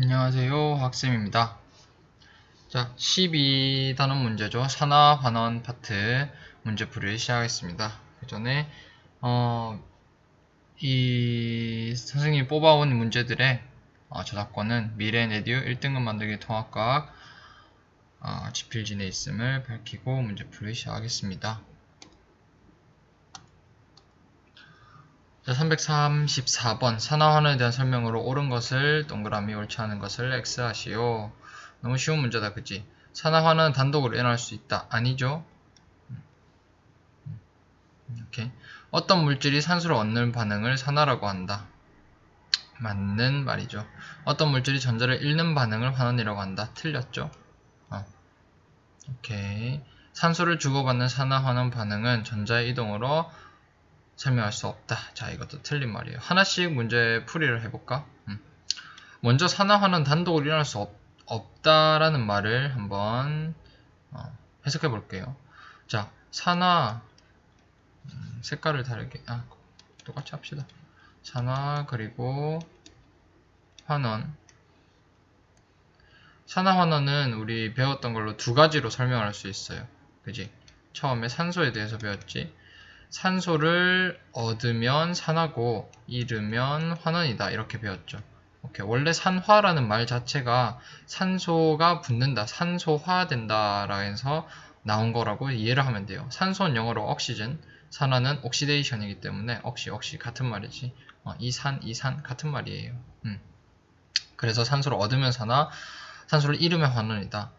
안녕하세요 학쌤입니다. 자 12단원 문제죠. 산화 환원 파트 문제풀이를 시작하겠습니다. 그 전에 어, 이 선생님이 뽑아온 문제들의 어, 저작권은 미래네듀 1등급 만들기 통합과학 어, 지필진에 있음을 밝히고 문제풀이 시작하겠습니다 자, 334번 산화환원에 대한 설명으로 옳은 것을 동그라미 옳지 않은 것을 X 하시오. 너무 쉬운 문제다, 그치? 산화환원은 단독으로 일어날 수 있다. 아니죠? 이렇게 어떤 물질이 산소를 얻는 반응을 산화라고 한다. 맞는 말이죠. 어떤 물질이 전자를 잃는 반응을 환원이라고 한다. 틀렸죠? 어. 오케이. 산소를 주고받는 산화환원 반응은 전자의 이동으로 설명할 수 없다. 자, 이것도 틀린 말이에요. 하나씩 문제 풀이를 해볼까? 음. 먼저 산화화는 단독으로 일어날 수 없, 없다라는 말을 한번 어, 해석해 볼게요. 자, 산화 음, 색깔을 다르게 아, 똑같이 합시다. 산화 그리고 환원 산화 환원은 우리 배웠던 걸로 두 가지로 설명할 수 있어요. 그지? 처음에 산소에 대해서 배웠지. 산소를 얻으면 산화고 잃으면 환원이다 이렇게 배웠죠. 오케이. 원래 산화라는 말 자체가 산소가 붙는다, 산소화된다라 해서 나온 거라고 이해를 하면 돼요. 산소는 영어로 옥시즌, 산화는 옥시데이션이기 때문에 옥시, 옥시 같은 말이지. 어, 이산, 이산 같은 말이에요. 음. 그래서 산소를 얻으면 산화, 산소를 잃으면 환원이다.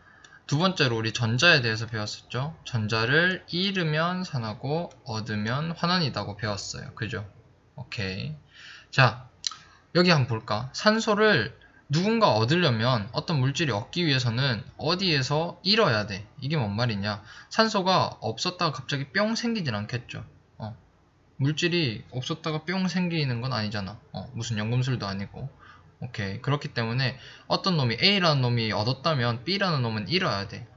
두 번째로 우리 전자에 대해서 배웠었죠. 전자를 잃으면 산하고 얻으면 환원이다고 배웠어요. 그죠? 오케이. 자, 여기 한번 볼까? 산소를 누군가 얻으려면 어떤 물질이 얻기 위해서는 어디에서 잃어야 돼. 이게 뭔 말이냐? 산소가 없었다가 갑자기 뿅 생기진 않겠죠. 어. 물질이 없었다가 뿅 생기는 건 아니잖아. 어, 무슨 연금술도 아니고. 오케이. 그렇기 때문에 어떤 놈이 A라는 놈이 얻었다면 B라는 놈은 잃어야 돼.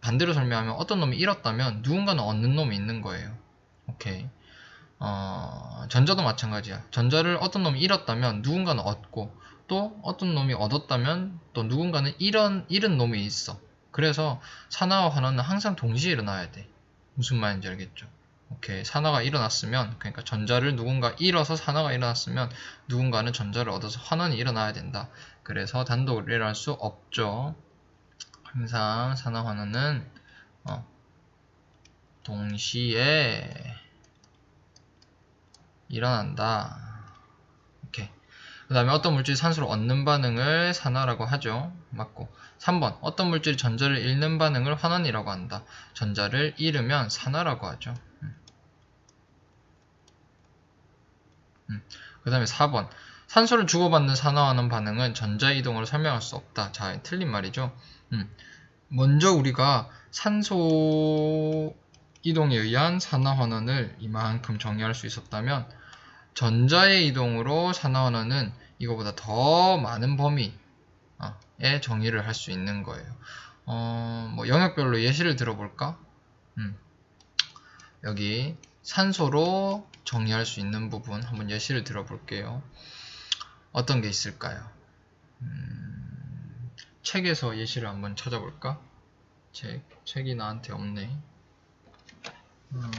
반대로 설명하면 어떤 놈이 잃었다면 누군가는 얻는 놈이 있는 거예요. 오케이. 어, 전자도 마찬가지야. 전자를 어떤 놈이 잃었다면 누군가는 얻고 또 어떤 놈이 얻었다면 또 누군가는 잃은, 잃은 놈이 있어. 그래서 산화와 환원은 항상 동시에 일어나야 돼. 무슨 말인지 알겠죠? 오케이. 산화가 일어났으면, 그러니까 전자를 누군가 잃어서 산화가 일어났으면 누군가는 전자를 얻어서 환원이 일어나야 된다. 그래서 단독으로 일어날 수 없죠. 항상 산화 환원은 어, 동시에 일어난다. 오케이. 그 다음에 어떤 물질이 산소를 얻는 반응을 산화라고 하죠. 맞고. 3번. 어떤 물질이 전자를 잃는 반응을 환원이라고 한다. 전자를 잃으면 산화라고 하죠. 음. 그 다음에 4번. 산소를 주고받는 산화하는 반응은 전자이동으로 설명할 수 없다. 자, 틀린 말이죠. 음. 먼저 우리가 산소 이동에 의한 산화환원을 이만큼 정의할 수 있었다면 전자의 이동으로 산화환원은 이거보다 더 많은 범위의 정의를 할 수 있는 거예요. 어, 뭐 영역별로 예시를 들어볼까? 음. 여기 산소로 정의할 수 있는 부분 한번 예시를 들어볼게요. 어떤 게 있을까요? 음, 책에서 예시를 한번 찾아볼까? 책, 책이 나한테 없네. 음,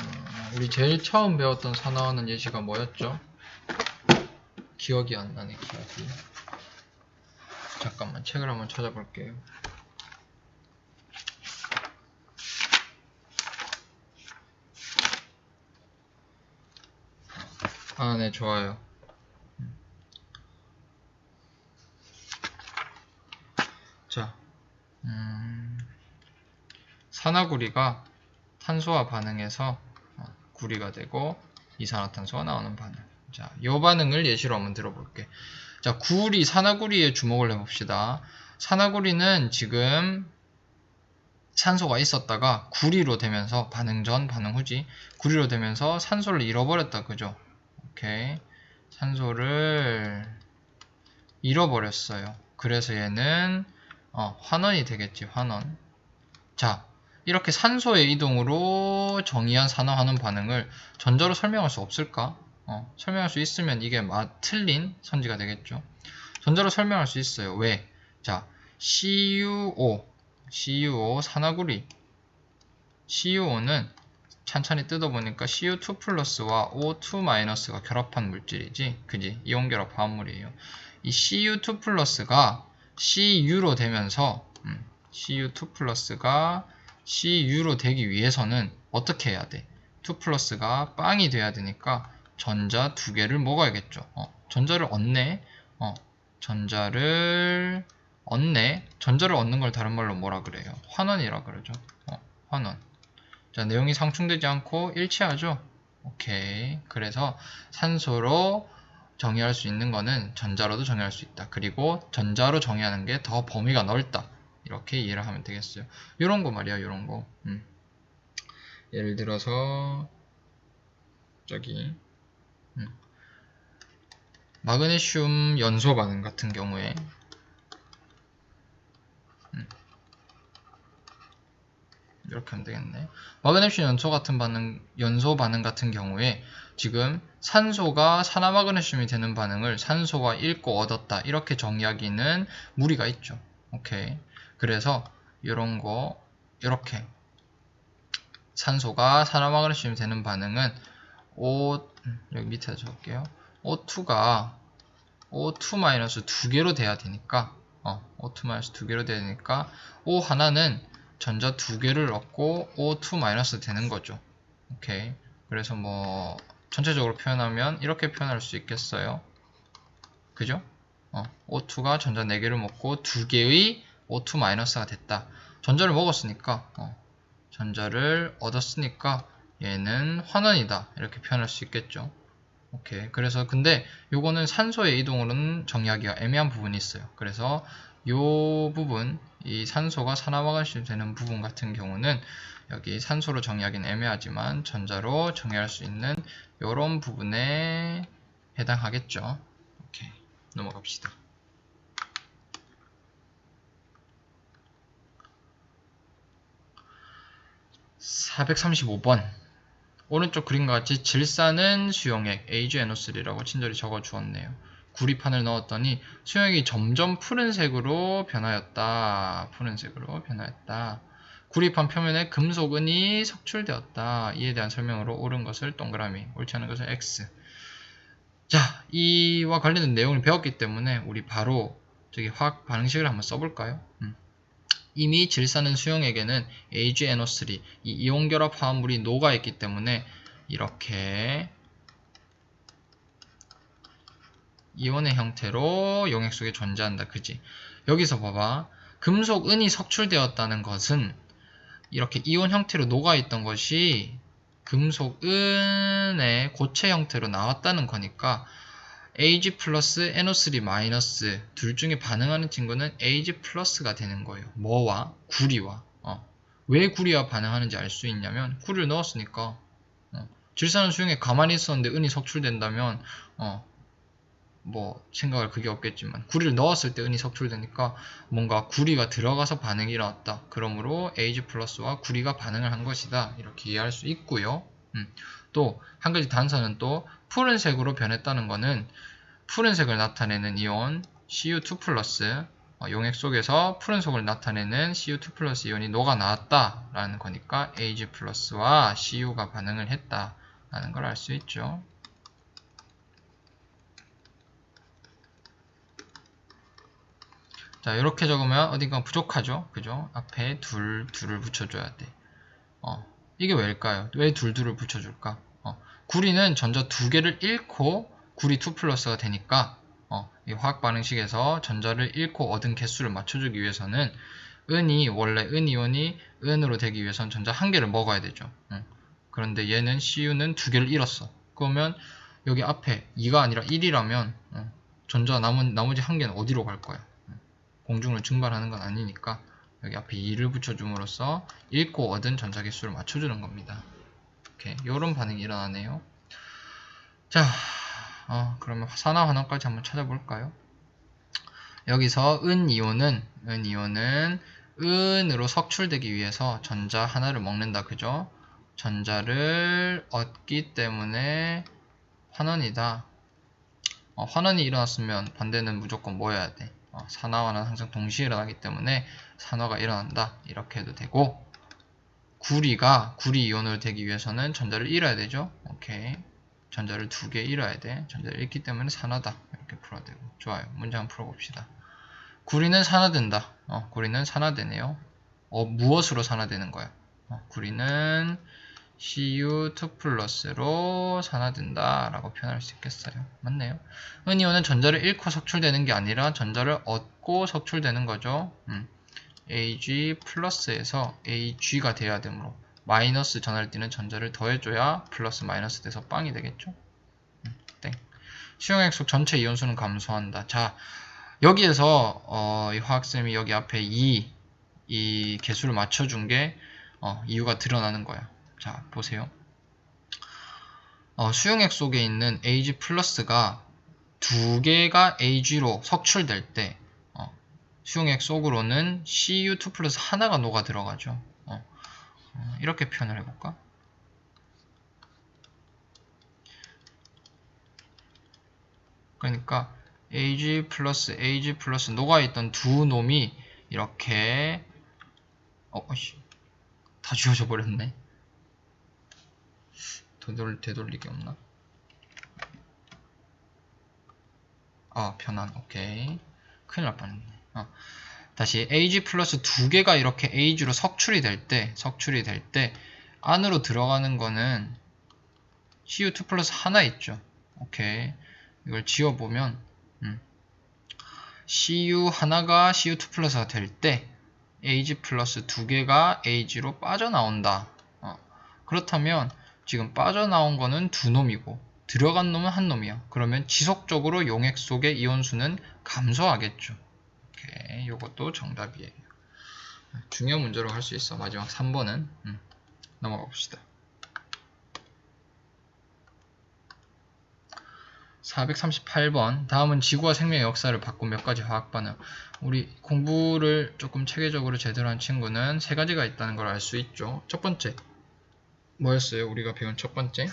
우리 제일 처음 배웠던 산화하는 예시가 뭐였죠? 기억이 안 나네, 기억이. 잠깐만, 책을 한번 찾아볼게요. 아, 네, 좋아요. 자, 음, 산화구리가 탄소와 반응해서 어, 구리가 되고 이산화탄소가 나오는 반응. 자, 이 반응을 예시로 한번 들어볼게. 자, 구리, 산화구리에 주목을 해봅시다. 산화구리는 지금 산소가 있었다가 구리로 되면서 반응 전, 반응 후지 구리로 되면서 산소를 잃어버렸다, 그죠? 오케이. 산소를 잃어버렸어요. 그래서 얘는 어, 환원이 되겠지, 환원. 자, 이렇게 산소의 이동으로 정의한 산화환원 반응을 전자로 설명할 수 없을까? 어, 설명할 수 있으면 이게 마, 틀린 선지가 되겠죠. 전자로 설명할 수 있어요. 왜? 자, CuO, CuO 산화구리. CuO는 찬찬히 뜯어보니까 CU2 플러스와 O2 마이너스가 결합한 물질이지. 그지? 이온 결합 화합물이에요. 이 CU2 플러스가 CU로 되면서 음, CU2 플러스가 CU로 되기 위해서는 어떻게 해야 돼? 2 플러스가 빵이 돼야 되니까 전자 두 개를 먹어야겠죠. 어, 전자를 얻네. 어, 전자를 얻네. 전자를 얻는 걸 다른 말로 뭐라 그래요? 환원이라 그러죠. 어, 환원. 자, 내용이 상충되지 않고 일치하죠. 오케이. 그래서 산소로 정의할 수 있는 거는 전자로도 정의할 수 있다. 그리고 전자로 정의하는 게 더 범위가 넓다. 이렇게 이해를 하면 되겠어요. 이런 거 말이야, 이런 거. 음. 예를 들어서 저기 음. 마그네슘 연소 반응 같은 경우에 이렇게 하면 되겠네. 마그네슘 연소 같은 반응, 연소 반응 같은 경우에 지금 산소가 산화마그네슘이 되는 반응을 산소가 잃고 얻었다 이렇게 정의하기는 무리가 있죠. 오케이. 그래서 이런 거 이렇게 산소가 산화마그네슘이 되는 반응은 O 여기 밑에 적을게요. O2가 O2- 두 개로 돼야 되니까 어, O2- 두 개로 돼야 되니까 O 하나는 전자 두 개를 얻고 O2- 되는 거죠. 오케이. 그래서 뭐 전체적으로 표현하면 이렇게 표현할 수 있겠어요. 그죠? 어, O2가 전자 4개를 먹고 2개의 O2-가 됐다. 전자를 먹었으니까 어, 전자를 얻었으니까 얘는 환원이다. 이렇게 표현할 수 있겠죠. 오케이. 그래서 근데 요거는 산소의 이동으로는 정의하기가 애매한 부분이 있어요. 그래서 요 부분, 이 산소가 산화마그네슘 되는 부분 같은 경우는 여기 산소로 정의하기는 애매하지만 전자로 정의할 수 있는 요런 부분에 해당하겠죠. 오케이. 넘어갑시다. 435번 오른쪽 그림과 같이 질산은 수용액 AgNO3라고 친절히 적어 주었네요. 구리판을 넣었더니 수용액이 점점 푸른색으로 변하였다. 푸른색으로 변하였다. 구리판 표면에 금속은이 석출되었다. 이에 대한 설명으로 옳은 것을 동그라미, 옳지 않은 것을 X. 자, 이와 관련된 내용을 배웠기 때문에 우리 바로 저기 화학 반응식을 한번 써볼까요? 음. 이미 질산은 수용액에는 AgNO3, 이 이온결합 화합물이 녹아있기 때문에 이렇게 이온의 형태로 용액 속에 존재한다. 그지? 여기서 봐봐. 금속 은이 석출되었다는 것은 이렇게 이온 형태로 녹아있던 것이 금속 은의 고체 형태로 나왔다는 거니까 Ag 플러스 NO3 마이너스 둘 중에 반응하는 친구는 Ag 플러스가 되는 거예요. 뭐와? 구리와. 어. 왜 구리와 반응하는지 알 수 있냐면 구리를 넣었으니까 어. 질산은 수용에 가만히 있었는데 은이 석출된다면 어. 뭐 생각할 그게 없겠지만 구리를 넣었을 때 은이 석출되니까 뭔가 구리가 들어가서 반응이 일어났다. 그러므로 Ag 플러스와 구리가 반응을 한 것이다. 이렇게 이해할 수 있고요. 음. 또한 가지 단서는 또 푸른색으로 변했다는 것은 푸른색을 나타내는 이온 Cu2 플러스 어, 용액 속에서 푸른색을 나타내는 Cu2 플러스 이온이 녹아 나왔다 라는 거니까 Ag 플러스와 Cu가 반응을 했다 라는 걸 알 수 있죠. 자 이렇게 적으면 어딘가 부족하죠? 그죠? 앞에 둘 둘을 붙여줘야 돼. 어, 이게 왜일까요? 왜 둘 둘을 붙여줄까? 어, 구리는 전자 두 개를 잃고 구리 2 플러스가 되니까 어, 이 화학 반응식에서 전자를 잃고 얻은 개수를 맞춰주기 위해서는 은이 원래 은이온이 은으로 되기 위해서는 전자 한 개를 먹어야 되죠. 응. 그런데 얘는 CU는 두 개를 잃었어. 그러면 여기 앞에 2가 아니라 1이라면 어, 전자 남은, 나머지 한 개는 어디로 갈 거야 공중을 증발하는 건 아니니까 여기 앞에 2를 붙여줌으로써 읽고 얻은 전자 개수를 맞춰주는 겁니다. 이렇게 이런 반응이 일어나네요. 자, 어, 그러면 산화 환원까지 한번 찾아볼까요? 여기서 은 이온은 은 이온은 은으로 석출되기 위해서 전자 하나를 먹는다. 그죠? 전자를 얻기 때문에 환원이다. 어, 환원이 일어났으면 반대는 무조건 뭐여야 돼? 어, 산화와는 항상 동시에 일어나기 때문에 산화가 일어난다. 이렇게 해도 되고 구리가 구리 이온으로 되기 위해서는 전자를 잃어야 되죠. 오케이. 전자를 두 개 잃어야 돼. 전자를 잃기 때문에 산화다. 이렇게 풀어야 되고. 좋아요. 문제 한번 풀어봅시다. 구리는 산화된다. 어, 구리는 산화되네요. 어, 무엇으로 산화되는 거야? 어, 구리는 Cu2 플러스로 산화된다 라고 표현할 수 있겠어요. 맞네요. 은이온은 전자를 잃고 석출되는 게 아니라 전자를 얻고 석출되는 거죠. 음. Ag 플러스에서 Ag가 돼야 되므로 마이너스 전하를 띠는 전자를 더해줘야 플러스 마이너스 돼서 빵이 되겠죠. 음, 땡. 수용액속 전체 이온수는 감소한다. 자 여기에서 어, 이 화학쌤이 여기 앞에 2, 이 개수를 맞춰준 게 어, 이유가 드러나는 거야. 자 보세요. 어, 수용액 속에 있는 Ag 플러스가 두 개가 Ag로 석출될 때 어, 수용액 속으로는 Cu2 플러스 하나가 녹아 들어가죠. 어, 어, 이렇게 표현을 해볼까? 그러니까 Ag 플러스 Ag 플러스 녹아있던 두 놈이 이렇게 어, 다 지워져 버렸네. 되돌, 되돌리기 없나? 아, 변환. 오케이. 큰일 날 뻔했네. 어. 다시 Ag 플러스 두 개가 이렇게 Ag로 석출이 될 때, 석출이 될 때, 안으로 들어가는 거는 Cu2 플러스 하나 있죠. 오케이. 이걸 지워보면, 음. Cu 하나가 Cu2 플러스가 될 때, Ag 플러스 두 개가 Ag로 빠져나온다. 어. 그렇다면, 지금 빠져나온 거는 두 놈이고, 들어간 놈은 한 놈이야. 그러면 지속적으로 용액 속의 이온수는 감소하겠죠. 오케이, 요것도 정답이에요. 중요한 문제로 할 수 있어. 마지막 3번은 음, 넘어가 봅시다. 438번 다음은 지구와 생명의 역사를 바꾼 몇 가지 화학 반응 우리 공부를 조금 체계적으로 제대로 한 친구는 세 가지가 있다는 걸 알 수 있죠 첫 번째 뭐였어요? 우리가 배운 첫 번째?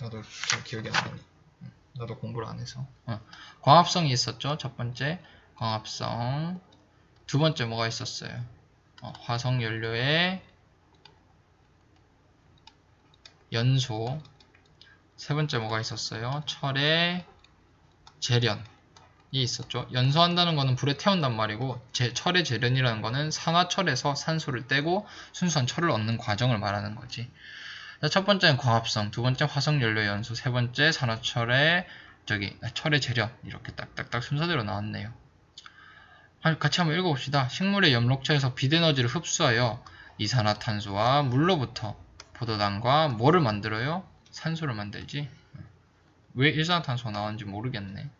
나도 잘 기억이 안 나네. 음, 나도 공부를 안 해서. 어. 광합성이 있었죠? 첫 번째 광합성. 두 번째 뭐가 있었어요? 어, 화석 연료의 연소. 세 번째 뭐가 있었어요? 철의 재련이 있었죠. 연소한다는 거는 불에 태운단 말이고 제, 철의 재련이라는 거는 산화철에서 산소를 떼고 순수한 철을 얻는 과정을 말하는 거지. 자, 첫 번째는 광합성, 두 번째 화석 연료 연소, 세 번째 산화철의 저기 철의 재련 이렇게 딱딱딱 순서대로 나왔네요. 같이 한번 읽어봅시다. 식물의 염록체에서 빛에너지를 흡수하여 이산화탄소와 물로부터 포도당과 뭐를 만들어요? 산소를 만들지 왜 일산화탄소가 나왔는지 모르겠네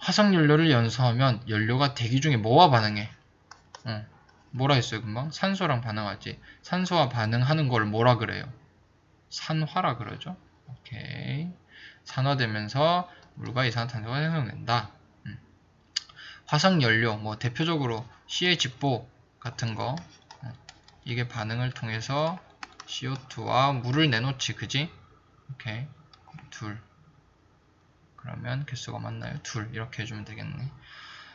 화석연료를 연소하면 연료가 대기 중에 뭐와 반응해? 어, 뭐라 했어요 금방? 산소랑 반응하지 산소와 반응하는 걸 뭐라 그래요? 산화라 그러죠 오케이 산화되면서 물과 이산화탄소가 생성된다 음. 화석연료 뭐 대표적으로 CH4 같은 거 어, 이게 반응을 통해서 CO2와 물을 내놓지 그지? 오케이 둘 그러면 개수가 맞나요? 둘 이렇게 해주면 되겠네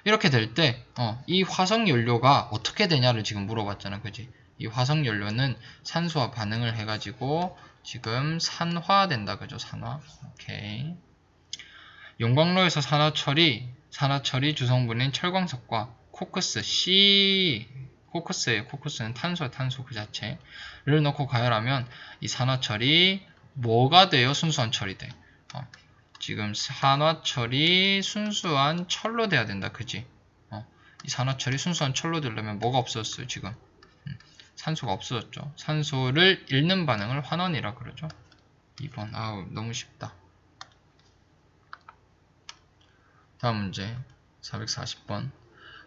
이렇게 될 때이 어, 화석 연료가 어떻게 되냐를 지금 물어봤잖아 그지? 이 화석 연료는 산소와 반응을 해가지고 지금 산화된다 그죠? 산화 오케이 용광로에서 산화철이 산화철이 주성분인 철광석과 코크스 C 코크스예요. 코크스는 탄소야 탄소 그 자체를 넣고 가열하면 이 산화철이 뭐가 돼요? 순수한 철이 돼. 어. 지금 산화철이 순수한 철로 돼야 된다. 그지? 어. 이 산화철이 순수한 철로 되려면 뭐가 없었어요? 지금 음. 산소가 없어졌죠. 산소를 잃는 반응을 환원이라 그러죠. 2번 아우 너무 쉽다. 다음 문제 440번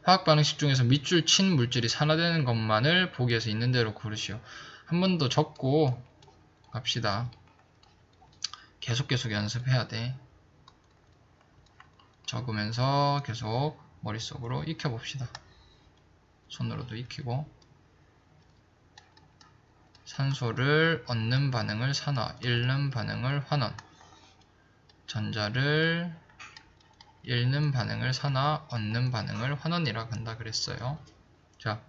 화학 반응식 중에서 밑줄 친 물질이 산화되는 것만을 보기에서 있는 대로 고르시오. 한 번 더 적고 갑시다. 계속 계속 연습해야 돼. 적으면서 계속 머릿속으로 익혀봅시다. 손으로도 익히고 산소를 얻는 반응을 산화, 잃는 반응을 환원 전자를 잃는 반응을 산화, 얻는 반응을 환원이라 한다 그랬어요. 자,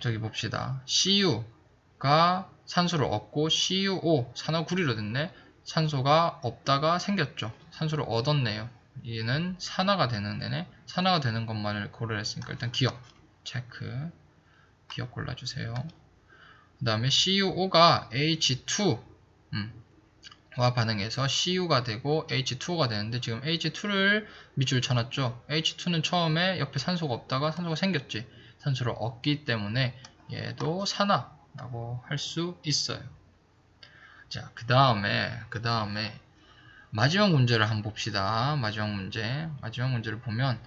저기 봅시다. CU가 산소를 얻고 CuO 산화구리로 됐네. 산소가 없다가 생겼죠. 산소를 얻었네요. 얘는 산화가 되는 애네. 산화가 되는 것만을 고려했으니까 일단 기억 체크 기억 골라주세요. 그 다음에 CuO가 H2 음, 와 반응해서 CU가 되고 H2O가 되는데 지금 H2를 밑줄 쳐놨죠. H2는 처음에 옆에 산소가 없다가 산소가 생겼지. 산소를 얻기 때문에 얘도 산화라고 할 수 있어요. 자, 그 다음에 그 다음에 마지막 문제를 한번 봅시다. 마지막 문제. 마지막 문제를 보면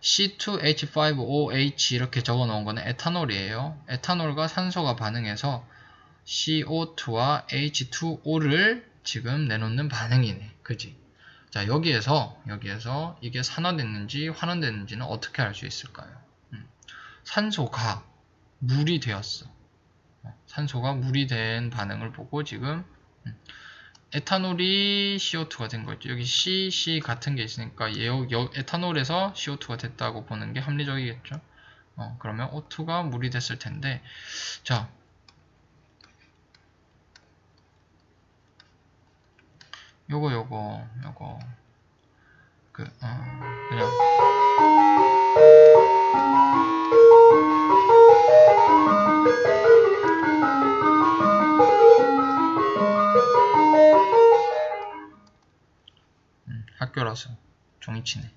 C2H5OH 이렇게 적어 놓은 거는 에탄올이에요. 에탄올과 산소가 반응해서 CO2와 H2O를 지금 내놓는 반응이네. 그지? 자, 여기에서, 여기에서 이게 산화됐는지 환원됐는지는 어떻게 알 수 있을까요? 음. 산소가 물이 되었어. 어, 산소가 물이 된 반응을 보고 지금 음. 에탄올이 CO2가 된 거죠. 여기 C, C 같은 게 있으니까 얘, 여, 에탄올에서 CO2가 됐다고 보는 게 합리적이겠죠. 어, 그러면 O2가 물이 됐을 텐데, 자, 요거 요거 요거 그 어, 그냥 학교라서 종이치네.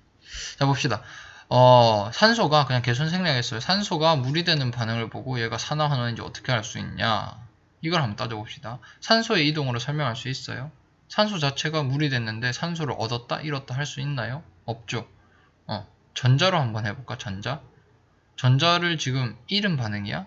자 봅시다. 어, 산소가 그냥 개순 생략했어요. 산소가 물이 되는 반응을 보고 얘가 산화하는지 어떻게 알 수 있냐? 이걸 한번 따져봅시다. 산소의 이동으로 설명할 수 있어요? 산소 자체가 물이 됐는데 산소를 얻었다 잃었다 할 수 있나요? 없죠. 어, 전자로 한번 해볼까? 전자. 전자를 지금 잃은 반응이야?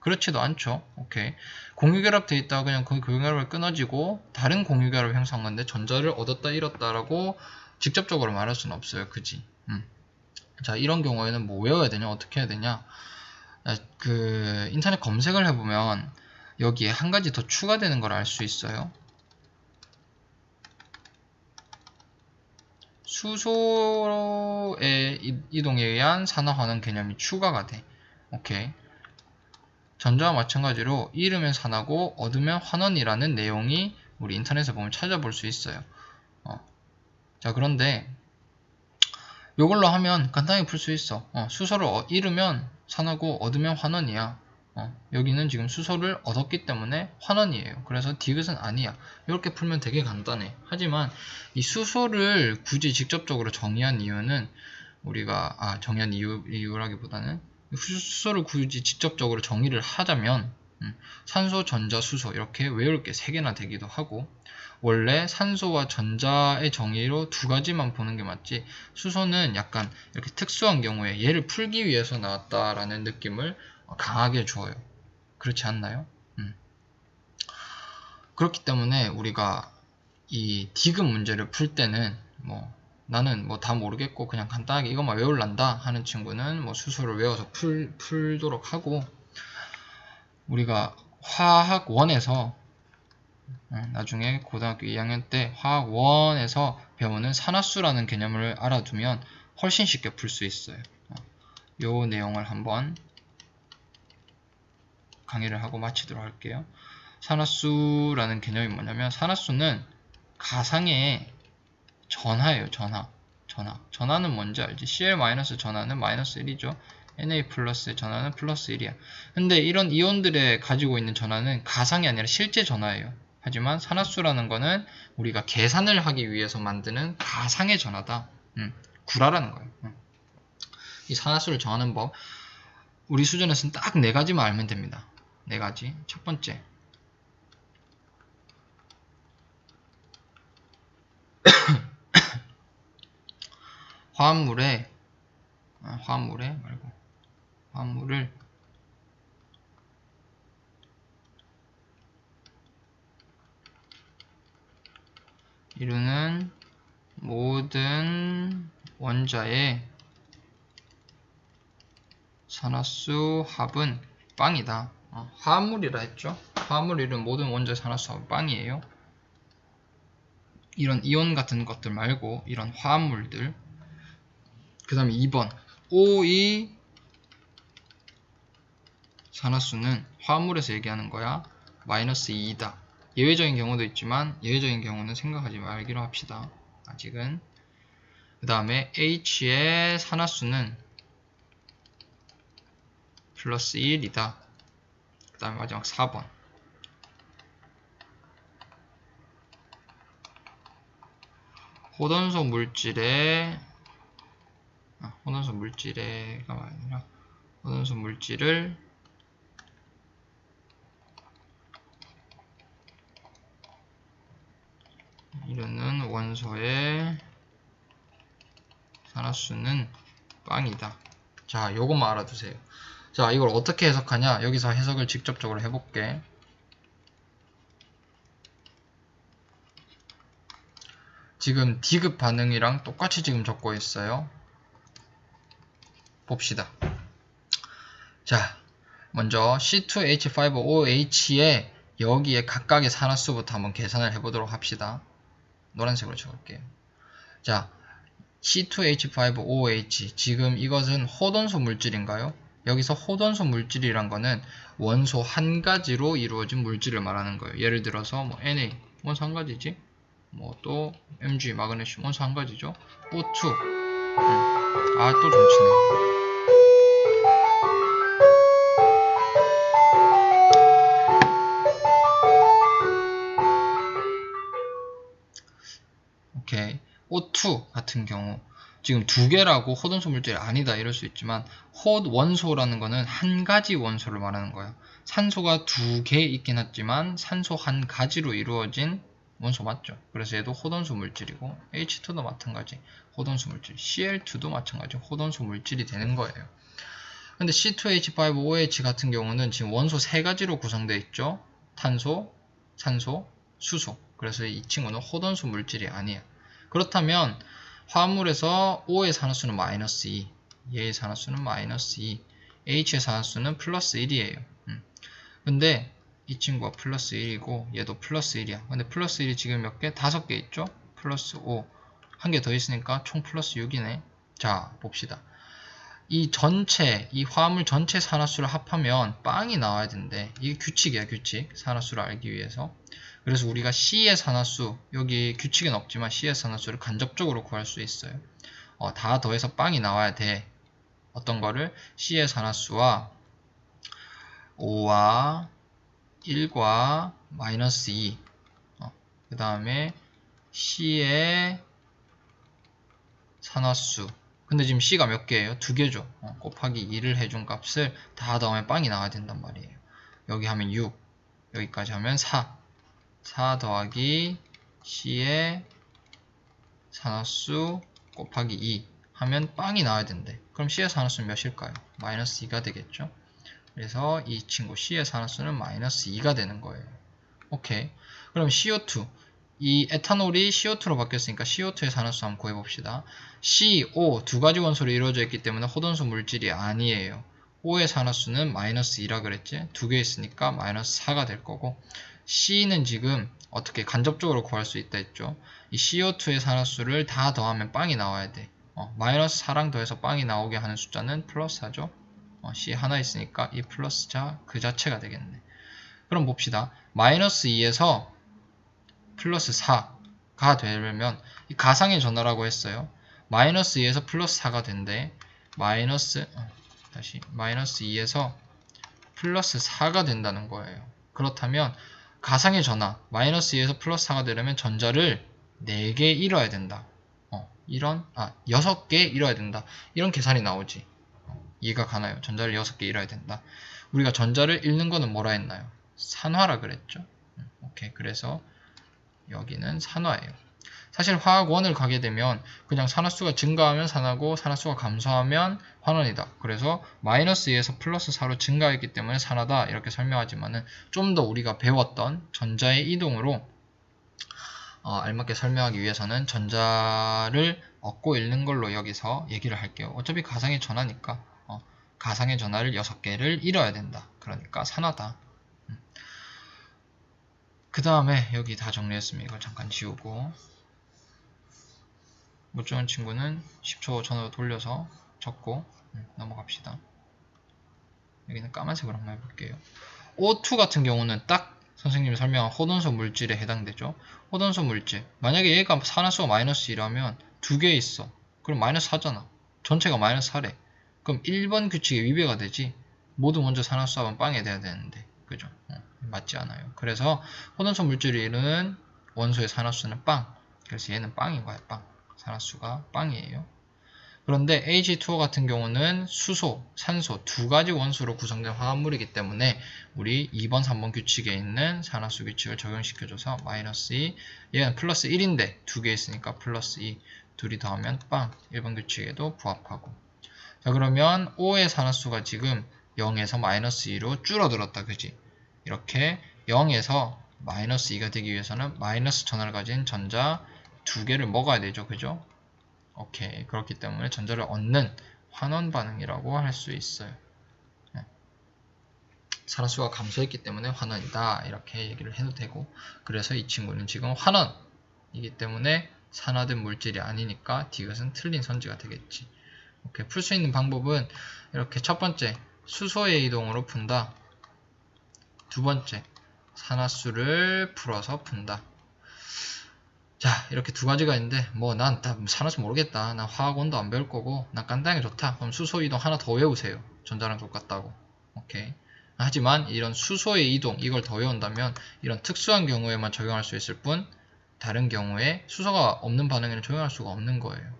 그렇지도 않죠. 오케이. 공유결합 돼 있다가 그냥 그 공유결합을 끊어지고 다른 공유결합 형성한 건데 전자를 얻었다 잃었다라고 직접적으로 말할 수는 없어요. 그지? 음. 자, 이런 경우에는 뭐 외워야 되냐? 어떻게 해야 되냐? 아, 그 인터넷 검색을 해보면 여기에 한 가지 더 추가되는 걸 알 수 있어요. 수소의 이- 이동에 의한 산화환원 개념이 추가가 돼. 오케이. 전자와 마찬가지로 잃으면 산하고 얻으면 환원이라는 내용이 우리 인터넷에 보면 찾아볼 수 있어요. 어. 자 그런데 이걸로 하면 간단히 풀 수 있어. 어, 수소를 어- 잃으면 산하고 얻으면 환원이야. 어, 여기는 지금 수소를 얻었기 때문에 환원이에요. 그래서 디귿은 아니야. 이렇게 풀면 되게 간단해. 하지만 이 수소를 굳이 직접적으로 정의한 이유는 우리가 아 정의한 이유 이유라기보다는 수소를 굳이 직접적으로 정의를 하자면 음, 산소, 전자, 수소 이렇게 외울 게세 개나 되기도 하고 원래 산소와 전자의 정의로 두 가지만 보는 게 맞지 수소는 약간 이렇게 특수한 경우에 얘를 풀기 위해서 나왔다라는 느낌을 강하게 줘요. 그렇지 않나요? 음. 그렇기 때문에 우리가 이 디귿 문제를 풀 때는 뭐 나는 뭐 다 모르겠고 그냥 간단하게 이것만 외울란다 하는 친구는 뭐 수소를 외워서 풀, 풀도록 하고 우리가 화학 원에서 나중에 고등학교 2학년 때 화학 원에서 배우는 산화수라는 개념을 알아두면 훨씬 쉽게 풀 수 있어요. 어, 요 내용을 한번 강의를 하고 마치도록 할게요. 산화수라는 개념이 뭐냐면 산화수는 가상의 전하예요. 전하. 전하. 전하는 뭔지 알지? Cl- 전하는 마이너스 1이죠. Na 플러스의 전하는 플러스 1이야. 근데 이런 이온들의 가지고 있는 전하는 가상이 아니라 실제 전하예요. 하지만 산화수라는 거는 우리가 계산을 하기 위해서 만드는 가상의 전하다. 음, 구라라는 거예요. 음. 이 산화수를 정하는 법. 우리 수준에서는 딱 네 가지만 알면 됩니다. 네 가지. 첫 번째. 화합물에 아, 화합물에 말고 화합물을 이루는 모든 원자의 산화수 합은 빵이다. 어, 화합물이라 했죠. 화합물 이루는 모든 원자의 산화수 합은 빵이에요. 이런 이온 같은 것들 말고 이런 화합물들 그 다음에 2번. O2 산화수는 화합물에서 얘기하는 거야. 마이너스 2다. 예외적인 경우도 있지만 예외적인 경우는 생각하지 말기로 합시다. 아직은. 그 다음에 H의 산화수는 플러스 1이다. 그 다음에 마지막 4번. 호던소 물질의 아, 호던소 물질의가 아니라 호던소 물질을 이루는 원소의 산화수는 빵이다. 자, 요것만 알아두세요. 자, 이걸 어떻게 해석하냐? 여기서 해석을 직접적으로 해볼게. 지금 D급 반응이랑 똑같이 지금 적고 있어요. 봅시다. 자, 먼저 C2H5OH의 여기에 각각의 산화수부터 한번 계산을 해보도록 합시다. 노란색으로 적을게요. 자, C2H5OH 지금 이것은 호돈소 물질인가요? 여기서 호돈소 물질이란 거는 원소 한 가지로 이루어진 물질을 말하는 거예요. 예를 들어서 뭐 Na 원소 한 가지지? 뭐 또 Mg 마그네슘 원소 한 가지죠. O2 음. 아또 정치네. 오케이. O2 같은 경우 지금 두 개라고 호돈소 물질이 아니다 이럴 수 있지만 호 원소라는 거는 한 가지 원소를 말하는 거야. 산소가 두 개 있긴 하지만 산소 한 가지로 이루어진 원소 맞죠? 그래서 얘도 호돈소 물질이고 H2도 마찬가지 호돈소 물질, Cl2도 마찬가지 호돈소 물질이 되는 거예요. 근데 C2H5OH 같은 경우는 지금 원소 세 가지로 구성되어 있죠. 탄소, 산소, 수소. 그래서 이 친구는 호돈소 물질이 아니에요. 그렇다면 화합물에서 O의 산화수는 마이너스 2, 얘의 산화수는 마이너스 2, H의 산화수는 플러스 1이에요. 음. 근데 이 친구가 플러스 1이고 얘도 플러스 1이야. 근데 플러스 1이 지금 몇 개? 다섯 개 있죠? 플러스 5. 한 개 더 있으니까 총 플러스 6이네. 자, 봅시다. 이 전체, 이 화합물 전체 산화수를 합하면 빵이 나와야 된대. 이게 규칙이야, 규칙. 산화수를 알기 위해서. 그래서 우리가 C의 산화수, 여기 규칙은 없지만 C의 산화수를 간접적으로 구할 수 있어요. 어, 다 더해서 빵이 나와야 돼. 어떤 거를? C의 산화수와 5와 1과 마이너스 2. 어, 그 다음에 C의 산화수. 근데 지금 C가 몇 개예요? 두 개죠. 어, 곱하기 2를 해준 값을 다 더하면 빵이 나와야 된단 말이에요. 여기 하면 6, 여기까지 하면 4. 4 더하기 C의 산화수 곱하기 2 하면 빵이 나와야 된대. 그럼 C의 산화수는 몇일까요? 마이너스 2가 되겠죠. 그래서 이 친구 C의 산화수는 마이너스 2가 되는 거예요. 오케이. 그럼 CO2. 이 에탄올이 CO2로 바뀌었으니까 CO2의 산화수 한번 구해봅시다. CO 두 가지 원소로 이루어져 있기 때문에 호돈소 물질이 아니에요. O의 산화수는 마이너스 2라 그랬지? 두 개 있으니까 마이너스 4가 될 거고 C는 지금 어떻게 간접적으로 구할 수 있다 했죠. 이 CO2의 산화수를 다 더하면 빵이 나와야 돼. 어, 마이너스 4랑 더해서 빵이 나오게 하는 숫자는 플러스 하죠. 어, C 하나 있으니까 이 플러스 자 그 자체가 되겠네. 그럼 봅시다. 마이너스 2에서 플러스 4가 되려면 이 가상의 전화라고 했어요. 마이너스 2에서 플러스 4가 된대. 마이너스 어, 다시 마이너스 2에서 플러스 4가 된다는 거예요. 그렇다면 가상의 전화 마이너스 2에서 플러스 4가 되려면 전자를 4개 잃어야 된다. 어, 이런 아 6개 잃어야 된다. 이런 계산이 나오지. 어, 이해가 가나요? 전자를 6개 잃어야 된다. 우리가 전자를 잃는 거는 뭐라 했나요? 산화라 그랬죠. 음, 오케이. 그래서 여기는 산화예요. 사실 화학원을 가게 되면 그냥 산화수가 증가하면 산화고 산화수가 감소하면 환원이다. 그래서 마이너스 2에서 플러스 4로 증가했기 때문에 산화다 이렇게 설명하지만은 좀 더 우리가 배웠던 전자의 이동으로 어, 알맞게 설명하기 위해서는 전자를 얻고 읽는 걸로 여기서 얘기를 할게요. 어차피 가상의 전화니까 어, 가상의 전화를 6개를 잃어야 된다. 그러니까 산화다. 그 다음에 여기 다 정리했습니다. 이걸 잠깐 지우고 못 적은 친구는 10초 전으로 돌려서 적고 음, 넘어갑시다. 여기는 까만색으로 한번 해볼게요. O2 같은 경우는 딱 선생님이 설명한 호돈소 물질에 해당되죠. 호돈소 물질. 만약에 얘가 산화수가 마이너스 1하면 두 개 있어. 그럼 마이너스 4잖아. 전체가 마이너스 4래. 그럼 1번 규칙에 위배가 되지. 모두 먼저 산화수하면 빵이 돼야 되는데. 그죠? 어, 맞지 않아요. 그래서 호돈소 물질은 원소의 산화수는 빵. 그래서 얘는 빵인 거야, 빵. 산화수가 빵이에요. 그런데 Ag2O 같은 경우는 수소, 산소 두 가지 원소로 구성된 화합물이기 때문에 우리 2번, 3번 규칙에 있는 산화수 규칙을 적용시켜줘서 마이너스 2, 얘는 플러스 1인데 두 개 있으니까 플러스 2, 둘이 더하면 빵, 1번 규칙에도 부합하고 자 그러면 O의 산화수가 지금 0에서 마이너스 2로 줄어들었다 그지? 이렇게 0에서 마이너스 2가 되기 위해서는 마이너스 전화를 가진 전자 두 개를 먹어야 되죠 그죠? 오케이. 그렇기 때문에 전자를 얻는 환원 반응이라고 할 수 있어요. 네. 산화수가 감소했기 때문에 환원이다. 이렇게 얘기를 해도 되고 그래서 이 친구는 지금 환원이기 때문에 산화된 물질이 아니니까 디귿은 틀린 선지가 되겠지. 오케이. 풀 수 있는 방법은 이렇게 첫 번째 수소의 이동으로 푼다. 두 번째 산화수를 풀어서 푼다. 자 이렇게 두 가지가 있는데 뭐난 산화수 모르겠다. 난 화학원도 안 배울 거고 난 간단하게 좋다. 그럼 수소 이동 하나 더 외우세요. 전자랑 똑같다고. 오케이. 하지만 이런 수소의 이동 이걸 더 외운다면 이런 특수한 경우에만 적용할 수 있을 뿐 다른 경우에 수소가 없는 반응에는 적용할 수가 없는 거예요.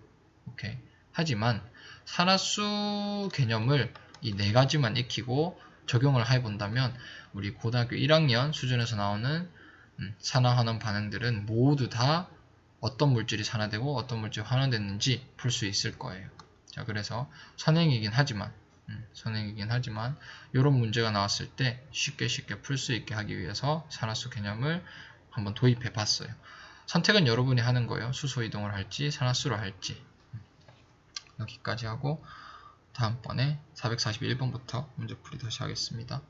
오케이. 하지만 산화수 개념을 이 네 가지만 익히고 적용을 해본다면 우리 고등학교 1학년 수준에서 나오는 음, 산화환원 반응들은 모두 다 어떤 물질이 산화되고 어떤 물질이 환원됐는지 풀 수 있을 거예요. 자, 그래서 선행이긴 하지만, 음, 선행이긴 하지만, 이런 문제가 나왔을 때 쉽게 쉽게 풀 수 있게 하기 위해서 산화수 개념을 한번 도입해 봤어요. 선택은 여러분이 하는 거예요. 수소 이동을 할지, 산화수로 할지. 음, 여기까지 하고, 다음번에 441번부터 문제풀이 다시 하겠습니다.